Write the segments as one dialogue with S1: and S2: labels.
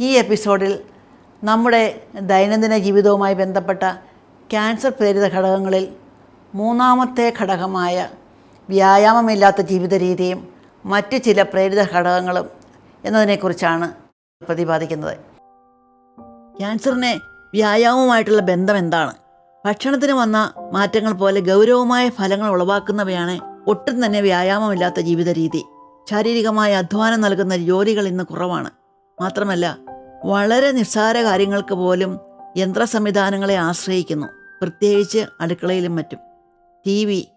S1: ഈ എപ്പിസോഡിൽ നമ്മുടെ ദൈനംദിന ജീവിതവുമായി ബന്ധപ്പെട്ട ക്യാൻസർ പ്രേരിത ഘടകങ്ങളിൽ മൂന്നാമത്തെ ഘടകമായ വ്യായാമമില്ലാത്ത ജീവിത രീതിയും മറ്റ് ചില പ്രേരിത ഘടകങ്ങളും എന്നതിനെക്കുറിച്ചാണ് പ്രതിപാദിക്കുന്നത്. ക്യാൻസറിനെ വ്യായാമവുമായിട്ടുള്ള ബന്ധം എന്താണ്? ഭക്ഷണത്തിന് വന്ന മാറ്റങ്ങൾ പോലെ ഗൗരവമായ ഫലങ്ങൾ ഉളവാക്കുന്നവയാണ് ഒട്ടും തന്നെ വ്യായാമമില്ലാത്ത ജീവിത രീതി. ശാരീരികമായ അധ്വാനം നൽകുന്ന ജോലികൾ ഇന്ന് കുറവാണ്. മാത്രമല്ല വളരെ നിസ്സാര കാര്യങ്ങൾക്ക് പോലും യന്ത്ര സംവിധാനങ്ങളെ ആശ്രയിക്കുന്നു. പ്രത്യേകിച്ച് അടുക്കളയിലും മറ്റും. ടി വി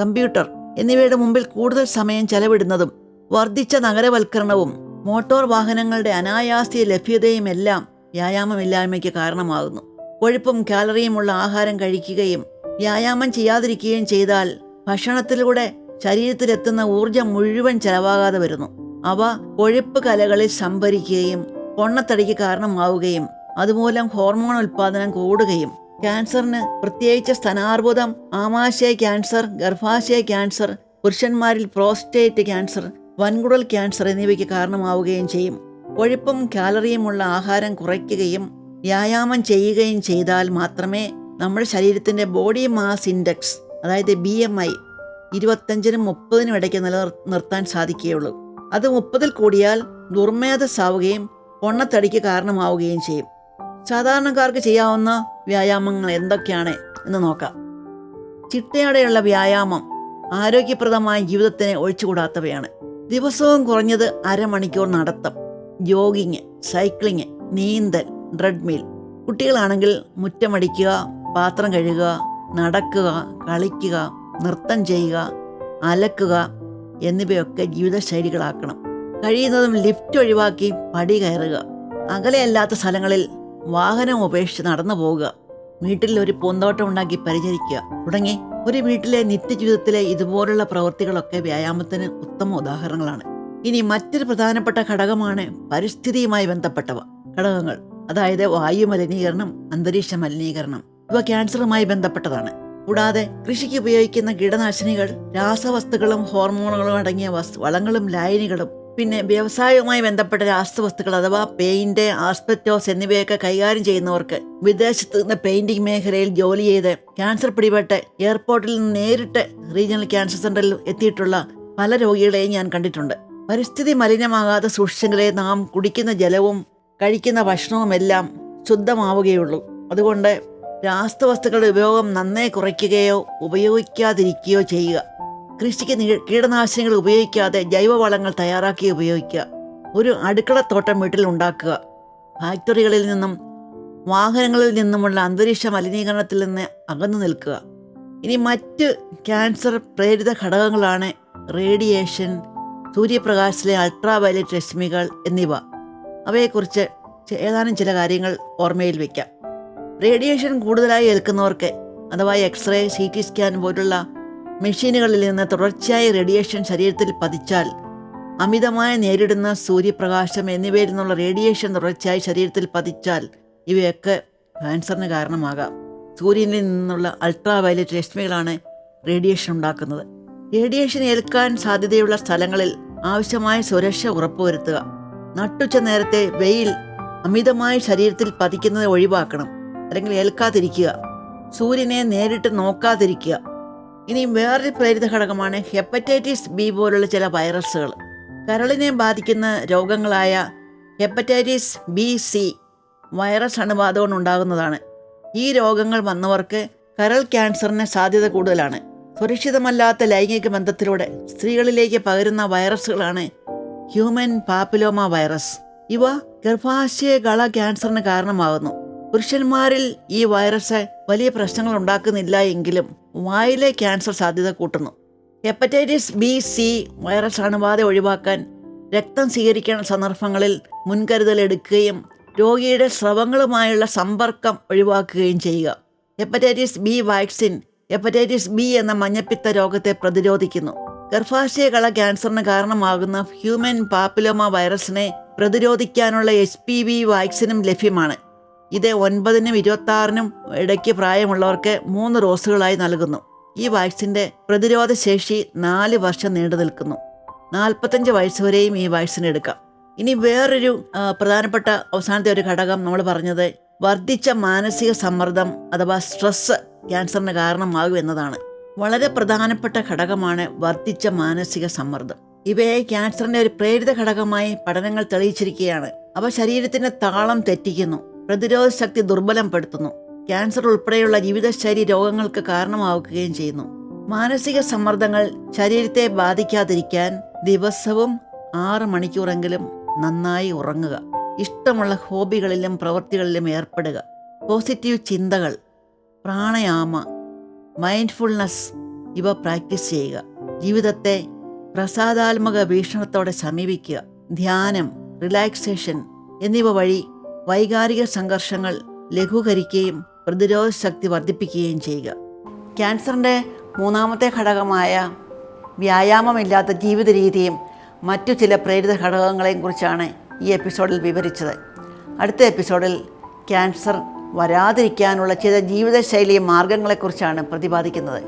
S1: കമ്പ്യൂട്ടർ എന്നിവയുടെ മുമ്പിൽ കൂടുതൽ സമയം ചെലവിടുന്നതും വർദ്ധിച്ച നഗരവൽക്കരണവും മോട്ടോർ വാഹനങ്ങളുടെ അനായാസ്യ ലഭ്യതയും എല്ലാം വ്യായാമമില്ലായ്മയ്ക്ക് കാരണമാകുന്നു. കൊഴുപ്പും കാലറിയുമുള്ള ആഹാരം കഴിക്കുകയും വ്യായാമം ചെയ്യാതിരിക്കുകയും ചെയ്താൽ ഭക്ഷണത്തിലൂടെ ശരീരത്തിലെത്തുന്ന ഊർജം മുഴുവൻ ചെലവാകാതെ വരുന്നു. അവ കൊഴുപ്പ് കലകളിൽ സംഭരിക്കുകയും പൊണ്ണത്തടിക്ക് കാരണമാവുകയും അതുമൂലം ഹോർമോൺ ഉൽപ്പാദനം കൂടുകയും. ക്യാൻസറിന് പ്രത്യേകിച്ച് സ്തനാർബുദം ആമാശയ ക്യാൻസർ ഗർഭാശയ ക്യാൻസർ പുരുഷന്മാരിൽ പ്രോസ്റ്റേറ്റ് ക്യാൻസർ വൻകുടൽ ക്യാൻസർ എന്നിവയ്ക്ക് കാരണമാവുകയും ചെയ്യും. കൊഴുപ്പും കാലറിയുമുള്ള ആഹാരം കുറയ്ക്കുകയും വ്യായാമം ചെയ്യുകയും ചെയ്താൽ മാത്രമേ നമ്മുടെ ശരീരത്തിന്റെ ബോഡി മാസ് ഇൻഡെക്സ് അതായത് ബി എം ഐ ഇരുപത്തഞ്ചിനും മുപ്പതിനും ഇടയ്ക്ക് നിലനിർ നിർത്താൻ സാധിക്കുകയുള്ളൂ. അത് മുപ്പതിൽ കൂടിയാൽ ദുർമേധസ്സാവുകയും പൊണ്ണത്തടിക്ക് കാരണമാവുകയും ചെയ്യും. സാധാരണക്കാർക്ക് ചെയ്യാവുന്ന വ്യായാമങ്ങൾ എന്തൊക്കെയാണ് എന്ന് നോക്കാം. ചിട്ടയോടെയുള്ള വ്യായാമം ആരോഗ്യപ്രദമായ ജീവിതത്തിന് ഒഴിച്ചുകൂടാത്തവയാണ്. ദിവസവും കുറഞ്ഞത് അരമണിക്കൂർ നടത്തം ജോഗിങ് സൈക്ലിങ് നീന്തൽ ട്രെഡ്മിൽ. കുട്ടികളാണെങ്കിൽ മുറ്റമടിക്കുക പാത്രം കഴുകുക നടക്കുക കളിക്കുക നൃത്തം ചെയ്യുക അലക്കുക എന്നിവയൊക്കെ ജീവിതശൈലികളാക്കണം. കഴിയുന്നതും ലിഫ്റ്റ് ഒഴിവാക്കി പടി കയറുക. അകലെയല്ലാത്ത സ്ഥലങ്ങളിൽ വാഹനം ഉപേക്ഷിച്ച് നടന്നു പോവുക. വീട്ടിൽ ഒരു പൂന്തോട്ടം ഉണ്ടാക്കി പരിചരിക്കുക. തുടങ്ങി ഒരു വീട്ടിലെ നിത്യജീവിതത്തിലെ ഇതുപോലുള്ള പ്രവൃത്തികളൊക്കെ വ്യായാമത്തിന് ഉത്തമ ഉദാഹരണങ്ങളാണ്. ഇനി മറ്റൊരു പ്രധാനപ്പെട്ട ഘടകമാണ് പരിസ്ഥിതിയുമായി ബന്ധപ്പെട്ടവ. ഘടകങ്ങൾ അതായത് വായു മലിനീകരണം അന്തരീക്ഷ മലിനീകരണം ഇവ ക്യാൻസറുമായി ബന്ധപ്പെട്ടതാണ്. കൂടാതെ കൃഷിക്ക് ഉപയോഗിക്കുന്ന കീടനാശിനികൾ രാസവസ്തുക്കളും ഹോർമോണുകളും അടങ്ങിയ വസ് വളങ്ങളും ലായനികളും പിന്നെ വ്യവസായവുമായി ബന്ധപ്പെട്ട രാസവസ്തുക്കൾ അഥവാ പെയിന്റ് ആസ്പെറ്റോസ് എന്നിവയൊക്കെ കൈകാര്യം ചെയ്യുന്നവർക്ക് വിദേശത്ത് നിന്ന് പെയിന്റിംഗ് മേഖലയിൽ ജോലി ചെയ്ത് ക്യാൻസർ പിടിപെട്ട് എയർപോർട്ടിൽ നിന്ന് നേരിട്ട് റീജിയണൽ ക്യാൻസർ സെന്ററിൽ എത്തിയിട്ടുള്ള പല രോഗികളെയും ഞാൻ കണ്ടിട്ടുണ്ട്. പരിസ്ഥിതി മലിനമാകാതെ സൂക്ഷിച്ചെങ്കിലേ നാം കുടിക്കുന്ന ജലവും കഴിക്കുന്ന ഭക്ഷണവും എല്ലാം ശുദ്ധമാവുകയുള്ളൂ. അതുകൊണ്ട് രാസവസ്തുക്കളുടെ ഉപയോഗം നന്നേ കുറയ്ക്കുകയോ ഉപയോഗിക്കാതിരിക്കുകയോ ചെയ്യുക. കൃഷിക്ക് കീടനാശിനികൾ ഉപയോഗിക്കാതെ ജൈവവളങ്ങൾ തയ്യാറാക്കി ഉപയോഗിക്കുക. ഒരു അടുക്കളത്തോട്ടം വീട്ടിൽ ഉണ്ടാക്കുക. ഫാക്ടറികളിൽ നിന്നും വാഹനങ്ങളിൽ നിന്നുമുള്ള അന്തരീക്ഷ മലിനീകരണത്തിൽ നിന്ന് അകന്നു നിൽക്കുക. ഇനി മറ്റ് ക്യാൻസർ പ്രേരിത ഘടകങ്ങളാണ് റേഡിയേഷൻ സൂര്യപ്രകാശത്തിലെ അൾട്രാ വയലറ്റ് രശ്മികൾ എന്നിവ. അവയെക്കുറിച്ച് ഏതാനും ചില കാര്യങ്ങൾ ഓർമ്മയിൽ വയ്ക്കാം. റേഡിയേഷൻ കൂടുതലായി ഏൽക്കുന്നവർക്ക് അഥവാ എക്സ്റേ സി ടി സ്കാൻ പോലുള്ള മെഷീനുകളിൽ നിന്ന് തുടർച്ചയായ റേഡിയേഷൻ ശരീരത്തിൽ പതിച്ചാൽ അമിതമായി നേരിടുന്ന സൂര്യപ്രകാശം എന്നിവയിൽ നിന്നുള്ള റേഡിയേഷൻ തുടർച്ചയായി ശരീരത്തിൽ പതിച്ചാൽ ഇവയൊക്കെ ക്യാൻസറിന് കാരണമാകാം. സൂര്യനിൽ നിന്നുള്ള അൾട്രാ വയലറ്റ് രശ്മികളാണ് റേഡിയേഷൻ ഉണ്ടാക്കുന്നത്. റേഡിയേഷൻ ഏൽക്കാൻ സാധ്യതയുള്ള സ്ഥലങ്ങളിൽ ആവശ്യമായ സുരക്ഷ ഉറപ്പുവരുത്തുക. നട്ടുച്ച നേരത്തെ വെയിൽ അമിതമായി ശരീരത്തിൽ പതിക്കുന്നത് ഒഴിവാക്കണം. അല്ലെങ്കിൽ ഏൽക്കാതിരിക്കുക. സൂര്യനെ നേരിട്ട് നോക്കാതിരിക്കുക. ഇനി വേറൊരു പ്രേരിത ഘടകമാണ് ഹെപ്പറ്റൈറ്റിസ് ബി പോലുള്ള ചില വൈറസുകൾ. കരളിനെ ബാധിക്കുന്ന രോഗങ്ങളായ ഹെപ്പറ്റൈറ്റിസ് ബി സി വൈറസ് അണുബാധ കൊണ്ടുണ്ടാകുന്നതാണ് ഈ രോഗങ്ങൾ വന്നവർക്ക് കരൾ ക്യാൻസറിന് സാധ്യത കൂടുതലാണ്. സുരക്ഷിതമല്ലാത്ത ലൈംഗിക ബന്ധത്തിലൂടെ സ്ത്രീകളിലേക്ക് പകരുന്ന വൈറസുകളാണ് ഹ്യൂമൻ പാപ്പിലോമ വൈറസ്. ഇവ ഗർഭാശയ കള ക്യാൻസറിന് കാരണമാകുന്നു. പുരുഷന്മാരിൽ ഈ വൈറസ് വലിയ പ്രശ്നങ്ങൾ ഉണ്ടാക്കുന്നില്ല എങ്കിലും വായിലെ ക്യാൻസർ സാധ്യത കൂട്ടുന്നു. ഹെപ്പറ്റൈറ്റിസ് ബി സി വൈറസ് അണുബാധ ഒഴിവാക്കാൻ രക്തം സ്വീകരിക്കുന്ന സന്ദർഭങ്ങളിൽ മുൻകരുതൽ എടുക്കുകയും രോഗിയുടെ സ്രവങ്ങളുമായുള്ള സമ്പർക്കം ഒഴിവാക്കുകയും ചെയ്യുക. Hepatitis B vaccine hepatitis B എന്ന മഞ്ഞപ്പിത്ത രോഗത്തെ പ്രതിരോധിക്കുന്നു. ഗർഭാശയ ഗർഭാശയകള ക്യാൻസറിന് കാരണമാകുന്ന ഹ്യൂമൻ പാപ്പിലോമ വൈറസിനെ പ്രതിരോധിക്കാനുള്ള എച്ച് പി വി വാക്സിനും ലഭ്യമാണ്. ഇത് ഒൻപതിനും ഇരുപത്തി ആറിനും ഇടയ്ക്ക് പ്രായമുള്ളവർക്ക് മൂന്ന് ഡോസുകളായി നൽകുന്നു. ഈ വാക്സിന്റെ പ്രതിരോധ ശേഷി നാല് വർഷം നീണ്ടു നിൽക്കുന്നു. നാൽപ്പത്തഞ്ച് വയസ്സ് വരെയും ഈ വാക്സിൻ എടുക്കാം. ഇനി വേറൊരു പ്രധാനപ്പെട്ട അവസാനത്തെ ഒരു ഘടകം നമ്മൾ പറഞ്ഞത് വർദ്ധിച്ച മാനസിക സമ്മർദ്ദം അഥവാ സ്ട്രെസ് ക്യാൻസറിന് കാരണമാകും എന്നതാണ്. വളരെ പ്രധാനപ്പെട്ട ഘടകമാണ് വർദ്ധിച്ച മാനസിക സമ്മർദ്ദം. ഇവയെ ക്യാൻസറിന്റെ ഒരു പ്രേരിത ഘടകമായി പഠനങ്ങൾ തെളിയിച്ചിരിക്കുകയാണ്. അവ ശരീരത്തിന്റെ താളം തെറ്റിക്കുന്നു. പ്രതിരോധ ശക്തി ദുർബലപ്പെടുത്തുന്നു. ക്യാൻസർ ഉൾപ്പെടെയുള്ള ജീവിതശൈലി രോഗങ്ങൾക്ക് കാരണമാവുകയും ചെയ്യുന്നു. മാനസിക സമ്മർദ്ദങ്ങൾ ശരീരത്തെ ബാധിക്കാതിരിക്കാൻ ദിവസവും ആറ് മണിക്കൂറെങ്കിലും നന്നായി ഉറങ്ങുക. ഇഷ്ടമുള്ള ഹോബികളിലും പ്രവൃത്തികളിലും ഏർപ്പെടുക. പോസിറ്റീവ് ചിന്തകൾ പ്രാണയാമ മൈൻഡ്ഫുൾനെസ് ഇവ പ്രാക്ടീസ് ചെയ്യുക. ജീവിതത്തെ പ്രസാദാത്മക വീക്ഷണത്തോടെ സമീപിക്കുക. ധ്യാനം റിലാക്സേഷൻ എന്നിവ വഴി വൈകാരിക സംഘർഷങ്ങൾ ലഘൂകരിക്കുകയും പ്രതിരോധ ശക്തി വർദ്ധിപ്പിക്കുകയും ചെയ്യുക. ക്യാൻസറിന്റെ മൂന്നാമത്തെ ഘടകമായ വ്യായാമമില്ലാത്ത ജീവിത രീതിയും മറ്റു ചില പ്രേരിത ഘടകങ്ങളെയും കുറിച്ചാണ് ഈ എപ്പിസോഡിൽ വിവരിച്ചത്. അടുത്ത എപ്പിസോഡിൽ ക്യാൻസർ വരാതിരിക്കാനുള്ള ചില ജീവിതശൈലി മാർഗങ്ങളെക്കുറിച്ചാണ് പ്രതിപാദിക്കുന്നത്.